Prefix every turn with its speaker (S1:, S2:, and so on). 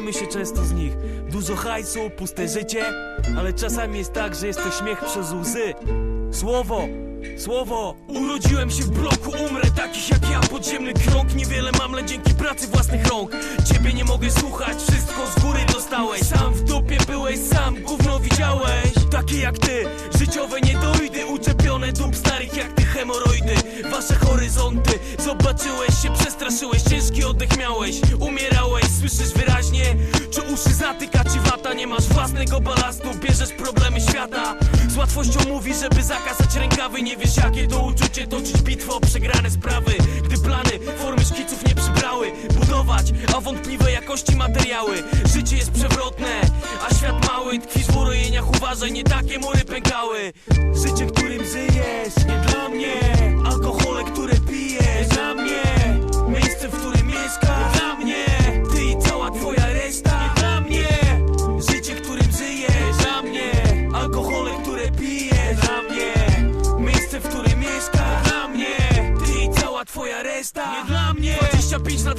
S1: Śmiejemy się często z nich. Dużo hajsu, puste życie, ale czasami jest tak, że jest to śmiech przez łzy. Słowo, słowo. Urodziłem się w bloku, umrę takich jak ja. Podziemny krąg, niewiele mam, ale dzięki pracy własnych rąk. Ciebie nie mogę słuchać, wszystko z góry dostałeś. Sam w dupie byłeś, sam gówno widziałeś. Takie jak ty, życiowe niedojdy, uczepione dup starych jak ty hemoroidy. Wasze horyzonty, zobaczyłeś się, przestraszyłeś, ciężki oddech miałeś. Umierałeś, zatyka, czy wata, nie masz własnego balastu, bierzesz problemy świata. Z łatwością mówisz, żeby zakazać rękawy, nie wiesz jakie to uczucie, toczyć bitwę o przegrane sprawy. Gdy plany formy szkiców nie przybrały, budować, a wątpliwe jakości materiały. Życie jest przewrotne, a świat mały, tkwisz w urojeniach, uważaj, nie takie mury pękały. Życie, którym żyjesz, nie dla mnie, reszta, nie dla mnie, 25 lat